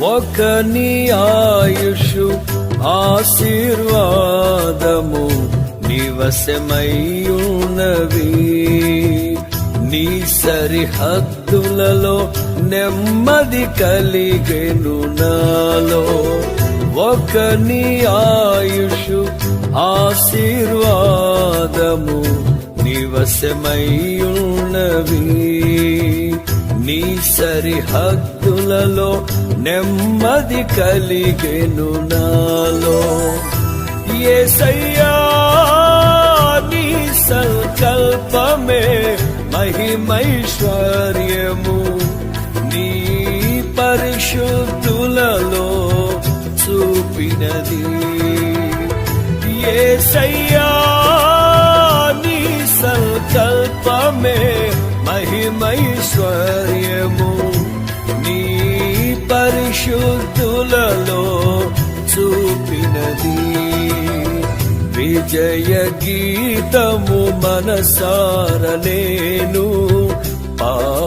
ఒక నీ ఆయుషు ఆశీర్వాదము నివసమయ్యున్నవి నీ సరిహద్దులలో నెమ్మది కలిగెను నాలో. ఒక నీ ఆయుషు ఆశీర్వాదము నివసమయ్యున్నవి నీ సరిహద్దులలో నెమ్మది కలిగెను నాలో. ఏసయ్యా నీ సంకల్పమే మహిమైశ్వర్యము. నీ పరిశుద్ధులలో చూపినది. ఏసయ్యా నీ సంకల్పమే మహిమైశ్వర్యము పరిశుద్ధులలో చూపినది. విజయ గీతము మనసారలేను పా